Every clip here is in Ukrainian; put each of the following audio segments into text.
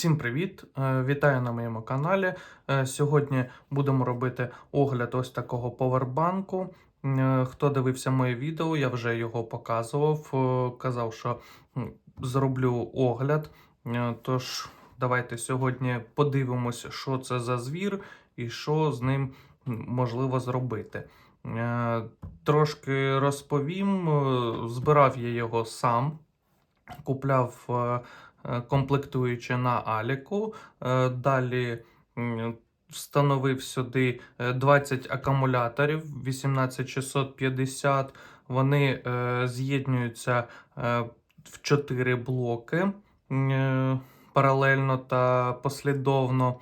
Всім привіт! Е, Вітаю на моєму каналі. Е, Сьогодні будемо робити огляд ось такого повербанку. Е, Хто дивився моє відео, я вже його показував. Казав, що зроблю огляд. Тож, давайте сьогодні подивимось, що це за звір і що з ним можливо зробити. Трошки розповім. Збирав я його сам, купляв. Е, е, комплектуючи на Аліку. Е, Далі встановив сюди е, 20 акумуляторів 18650. Вони е, з'єднуються е, в 4 блоки е, паралельно та послідовно.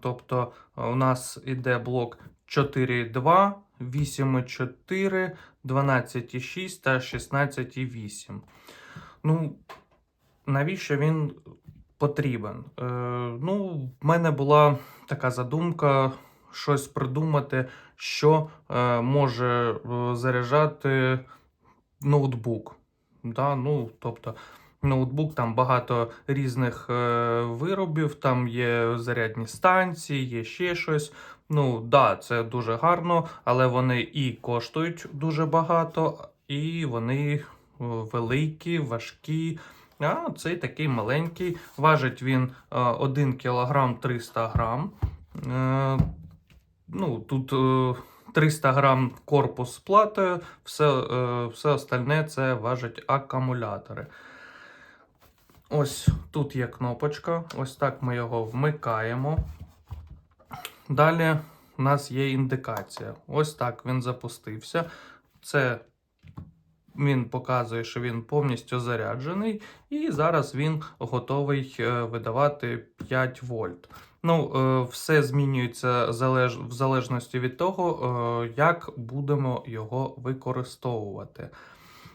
Тобто у нас іде блок 4,2, 8,4, 12,6 та 16,8. Ну, навіщо він потрібен? Е, ну, в мене була така задумка щось придумати, що е, може е, заряджати ноутбук. Да? Ну, тобто, ноутбук там багато різних е, виробів, там є зарядні станції, є ще щось. Ну, да, це дуже гарно, але вони і коштують дуже багато, і вони е, великі, важкі. А цей такий маленький. Важить він е, 1 кг 300 грам. Е, ну, тут е, 300 грам корпус з платою, все, е, все остальне це важать акумулятори. Ось тут є кнопочка. Ось так ми його вмикаємо. Далі у нас є індикація. Ось так він запустився. Це він показує, що він повністю заряджений, і зараз він готовий е, видавати 5 вольт. Ну, е, все змінюється в залежності від того, е, як будемо його використовувати.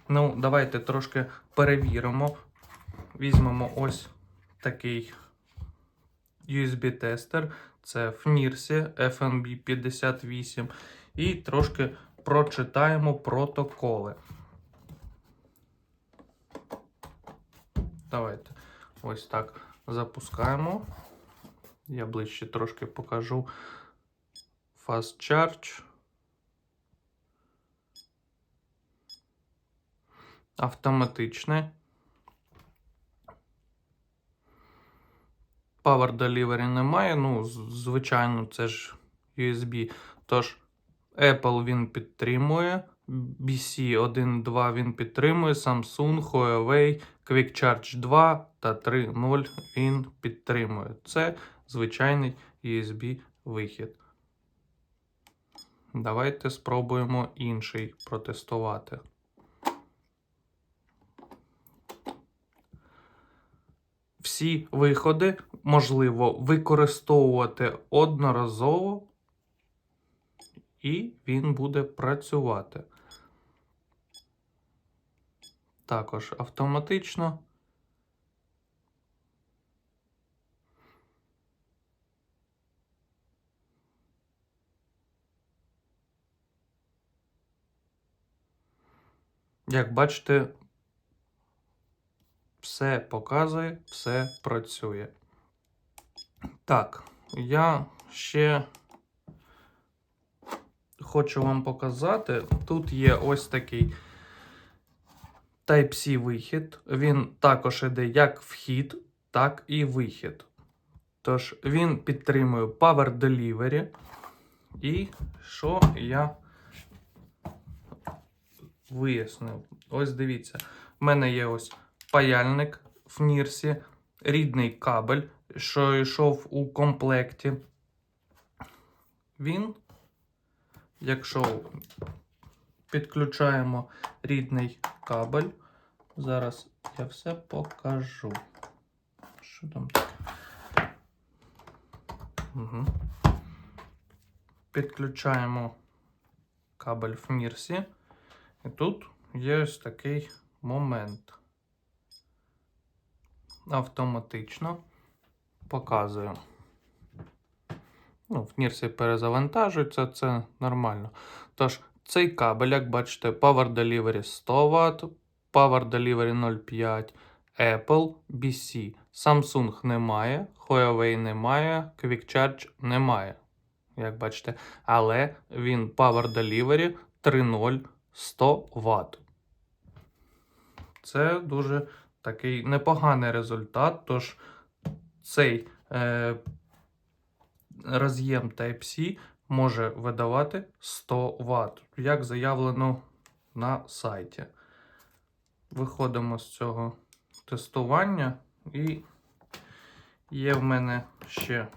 Ну, давайте трошки перевіримо. Візьмемо ось такий USB-тестер. Це FNIRSI FNB58. І трошки прочитаємо протоколи. Давайте ось так запускаємо. Я ближче трошки покажу Fast Charge. Автоматичне. Power Delivery немає. Ну, звичайно, це ж USB. Тож, Apple він підтримує. BC 1.2 він підтримує, Samsung, Huawei, Quick Charge 2 та 3.0 він підтримує. Це звичайний USB вихід. Давайте спробуємо інший протестувати. Всі виходи можливо використовувати одноразово, і він буде працювати. Також автоматично. Як бачите, все показує, все працює. Так, я ще хочу вам показати. Тут є ось такий Type-C вихід. Він також іде як вхід, так і вихід. Тож він підтримує Power Delivery. І що я вияснив? Ось дивіться, в мене є ось паяльник в Нірсі, рідний кабель, що йшов у комплекті. Він, якщо підключаємо рідний кабель, зараз я все покажу. Що там таке? Угу. Підключаємо кабель в Мірсі. І тут є ось такий момент. Автоматично показує. Ну, в Нірсі перезавантажується, це нормально. Тож, цей кабель, як бачите, Power Delivery 100 Вт, Power Delivery 0,5, Apple BC. Samsung немає, Huawei немає, Quick Charge немає. Як бачите, але він Power Delivery 3.0 100 Вт. Це дуже такий непоганий результат. Тож цей е, роз'єм Type-C може видавати 100 Вт, як заявлено на сайті. Виходимо з цього тестування, і є в мене ще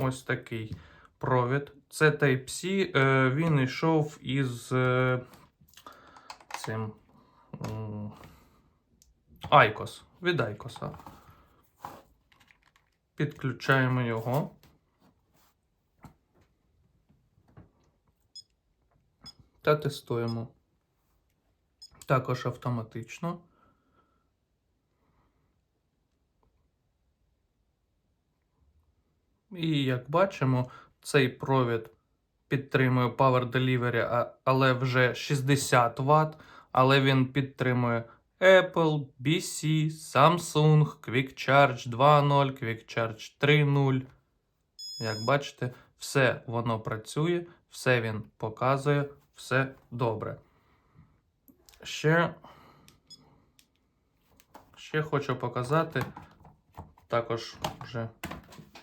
ось такий провід. Це Type-C, е, він йшов із е, цим ICOS, від ICOS. Підключаємо його. Та тестуємо. Також автоматично. І як бачимо, цей провід підтримує Power Delivery, але вже 60 Вт, але він підтримує Apple, BC, Samsung, Quick Charge 2.0, Quick Charge 3.0. Як бачите, все воно працює, все він показує, все добре. Ще, ще хочу показати, також вже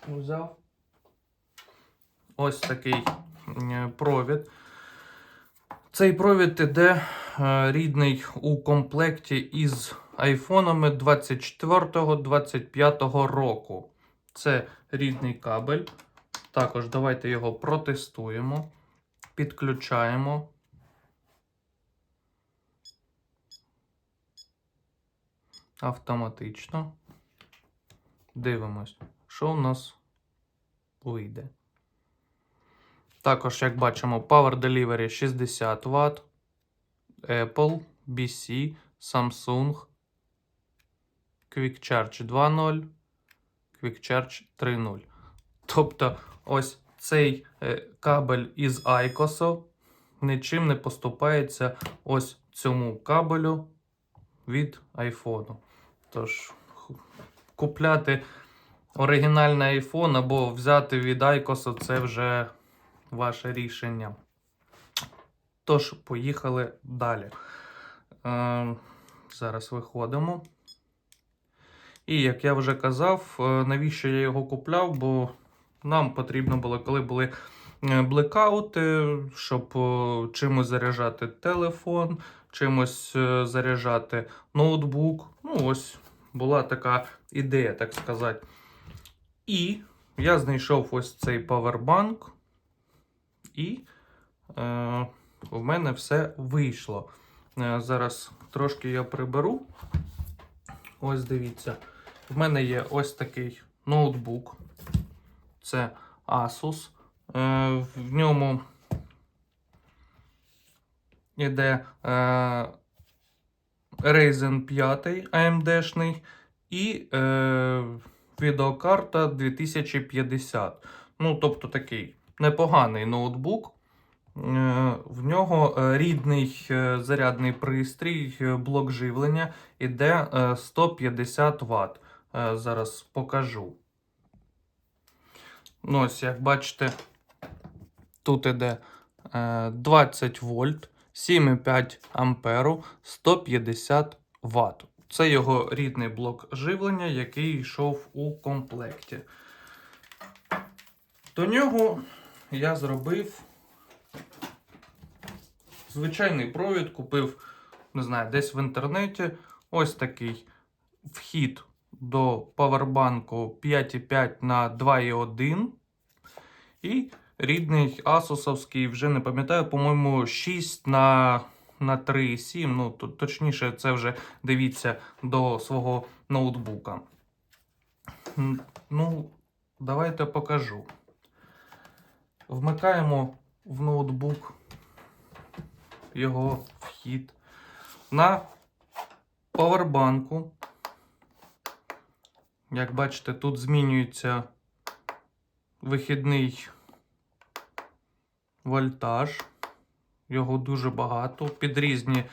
взяв ось такий провід. Цей провід іде е, рідний у комплекті із айфонами 24-25 року. Це рідний кабель. Також давайте його протестуємо, підключаємо. Автоматично. Дивимось, що у нас вийде. Також, як бачимо, Power Delivery 60 Вт, Apple, BC, Samsung, Quick Charge 2.0, Quick Charge 3.0. Тобто, ось цей е, кабель із ICOS нічим не поступається ось цьому кабелю від iPhone. Тож, купляти оригінальний iPhone або взяти від ICOS це вже ваше рішення. Тож, поїхали далі. Е, зараз виходимо. І як я вже казав, е, навіщо я його купляв, бо нам потрібно було, коли були блекаути, щоб е, чимось заряджати телефон, чимось е, заряджати ноутбук. Ну, ось була така ідея, так сказати. І я знайшов ось цей павербанк, і е, в мене все вийшло. Е, зараз трошки я приберу. Ось дивіться. В мене є ось такий ноутбук. Це Asus. Е, в ньому іде е, Ryzen 5 AMD-шний і е, відеокарта 2050. Ну, тобто такий непоганий ноутбук. В нього рідний зарядний пристрій, блок живлення іде е, 150 Вт. Зараз покажу. Ну, ось, як бачите, тут іде е, 20 вольт, 7,5 амперу, 150 Вт. Це його рідний блок живлення, який йшов у комплекті. До нього я зробив звичайний провід, купив, не знаю, десь в інтернеті. Ось такий вхід до павербанку 5,5 на 2,1. І рідний Asusовський, вже не пам'ятаю, по-моєму, 6 на, на 3,7. Ну, то- точніше, це вже дивіться до свого ноутбука. Ну, давайте покажу. Вмикаємо в ноутбук його вхід. На павербанку. Як бачите, тут змінюється вихідний вольтаж. Його дуже багато. Під різні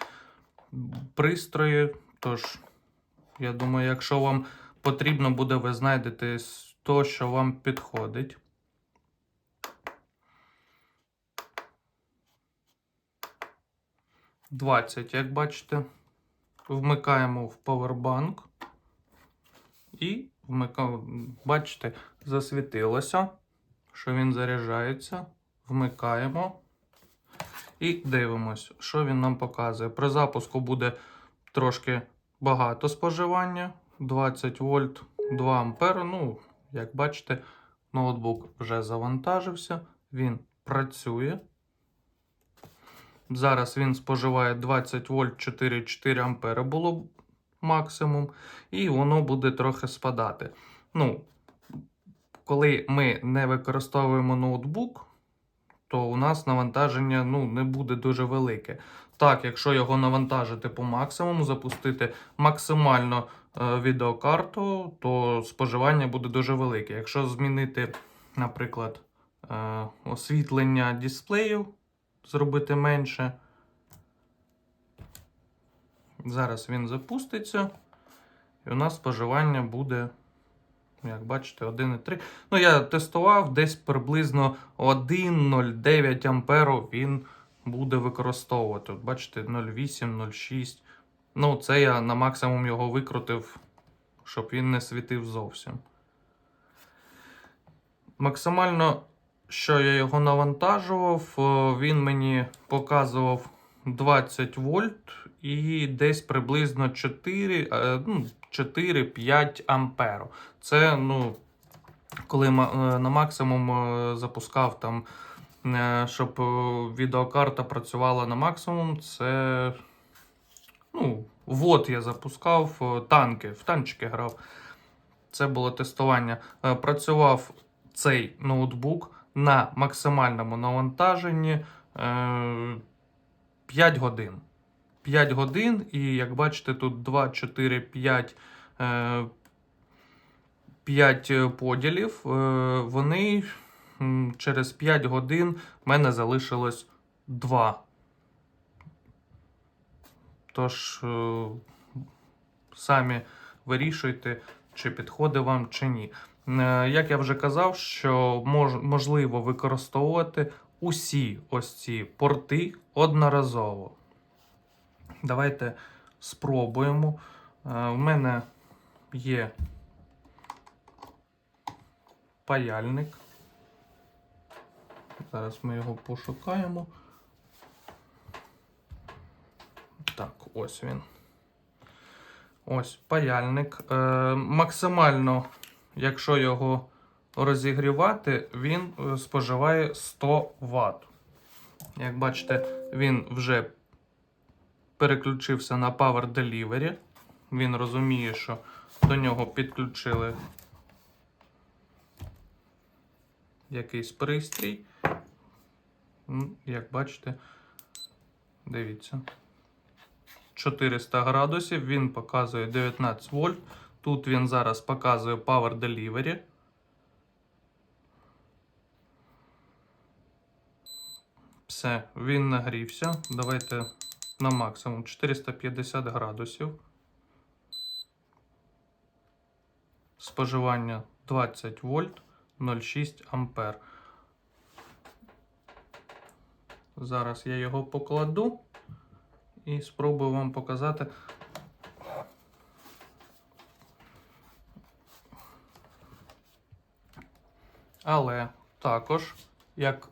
пристрої. Тож, Я думаю, якщо вам потрібно буде, ви знайдете то, що вам підходить. Двадцять, як бачите, вмикаємо в Powerbank і вмикаємо, бачите, засвітилося, що він заряджається. Вмикаємо і дивимось, що він нам показує. При запуску буде трошки багато споживання. 20 вольт, 2 ампери. Ну, як бачите, ноутбук вже завантажився, він працює. Зараз він споживає 20 вольт 4,4 ампери було максимум, і воно буде трохи спадати. Ну, коли ми не використовуємо ноутбук, то у нас навантаження ну, не буде дуже велике. Так, якщо його навантажити по максимуму, запустити максимально е, відеокарту, то споживання буде дуже велике. Якщо змінити, наприклад, е, освітлення дисплеїв, зробити менше. Зараз він запуститься, і у нас споживання буде, як бачите, 1,3. Ну, я тестував десь приблизно 1,09 амперу він буде використовувати. От бачите, 0,8, 0,6. Ну, це я на максимум його викрутив, щоб він не світив зовсім. Максимально, що я його навантажував, він мені показував 20 вольт і десь приблизно 4, е, ну, 4-5 амперу. Це, ну, коли е, на максимум е, запускав там, е, щоб відеокарта працювала на максимум, це. Ну, вот я запускав танки, в танчики грав. Це було тестування. Працював цей ноутбук на максимальному навантаженні е, 5 годин. 5 годин, і як бачите, тут 2, 4, 5, е, 5 поділів. Е, вони через 5 годин в мене залишилось 2. Тож е, самі вирішуйте, чи підходить вам, чи ні. Е, Як я вже казав, що можливо використовувати усі ось ці порти одноразово. Давайте спробуємо. Е, В мене є паяльник. Зараз ми його пошукаємо. Так, ось він. Ось паяльник. Е, максимально, якщо його розігрівати, він е, споживає 100 Вт. Як бачите, він вже переключився на Power Delivery. Він розуміє, що до нього підключили якийсь пристрій. Як бачите, дивіться. 400 градусів, він показує 19 вольт. Тут він зараз показує Power Delivery. Все, він нагрівся. Давайте на максимум 450 градусів. Споживання 20 вольт 0,6 ампер. Зараз я його покладу і спробую вам показати. Але також, як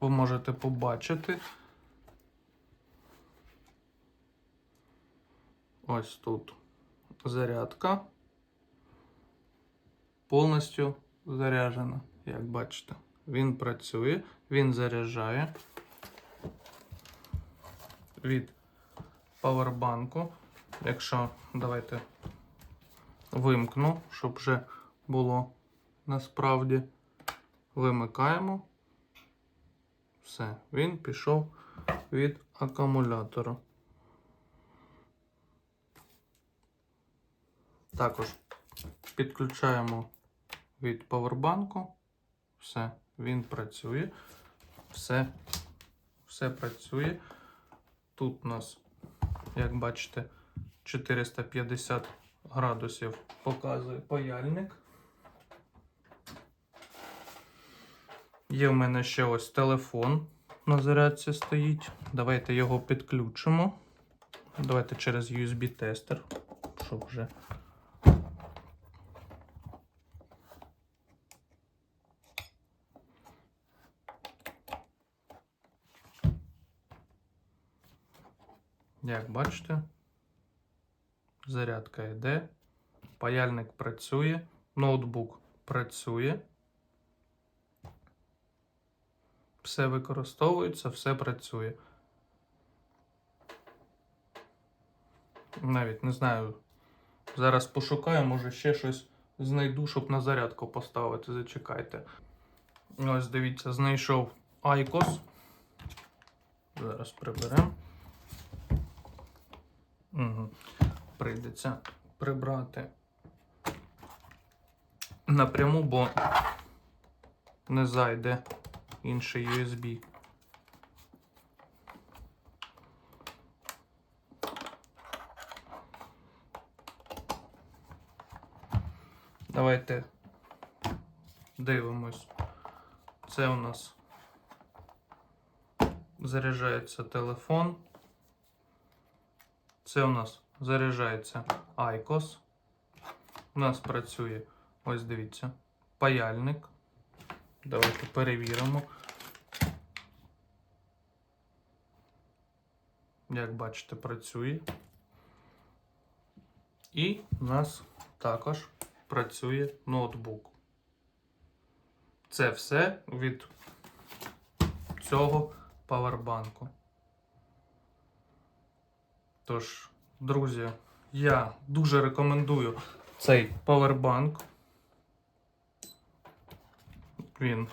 ви можете побачити, ось тут зарядка повністю заряджена. Як бачите, він працює, він заряджає від павербанку. Якщо давайте вимкну, щоб вже було насправді. Вимикаємо. Все, він пішов від акумулятора. Також підключаємо від павербанку. Все, він працює. Все, все працює. Тут у нас, як бачите, 450 градусів показує паяльник. Є в мене ще ось телефон на зарядці стоїть. Давайте його підключимо. Давайте через USB-тестер, щоб вже. Як бачите, зарядка йде, паяльник працює, ноутбук працює. Все використовується, все працює. Навіть не знаю. Зараз пошукаю, може ще щось знайду, щоб на зарядку поставити. Зачекайте. Ось дивіться, знайшов Айкос. Зараз приберемо. Угу. Прийдеться прибрати напряму, бо не зайде інший USB. Давайте дивимось. Це у нас заряджається телефон. Це у нас заряджається IQOS. У нас працює, ось дивіться, паяльник. Давайте перевіримо. Як бачите, працює. І у нас також працює ноутбук. Це все від цього павербанку. Тож, друзі, я дуже рекомендую цей павербанк. Він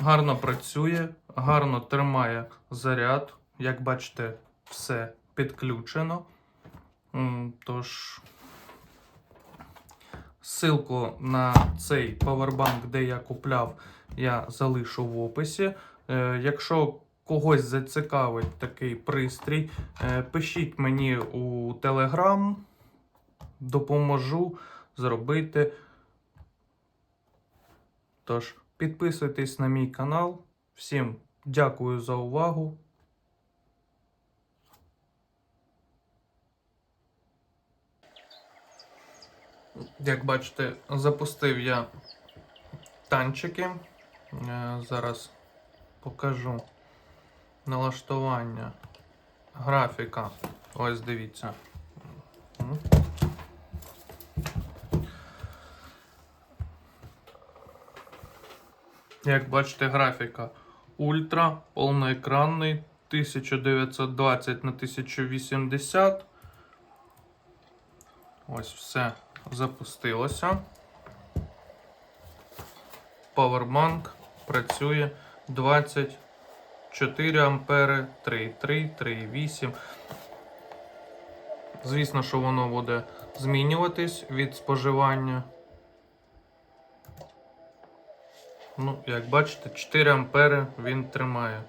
гарно працює, гарно тримає заряд. Як бачите, все підключено. Тож, ссылку на цей павербанк, де я купляв, я залишу в описі. Е, Якщо когось зацікавить такий пристрій, е, пишіть мені у Telegram, допоможу зробити. Тож, підписуйтесь на мій канал. Всім дякую за увагу. Як бачите, запустив я танчики. Е, Зараз покажу налаштування графіка. Ось дивіться. Як бачите, графіка ультра, повноекранний 1920 на 1080. Ось все запустилося. Powerbank працює 24 ампери, 3,3, 3,8. Звісно, що воно буде змінюватись від споживання. Ну, як бачите, 4 ампери він тримає.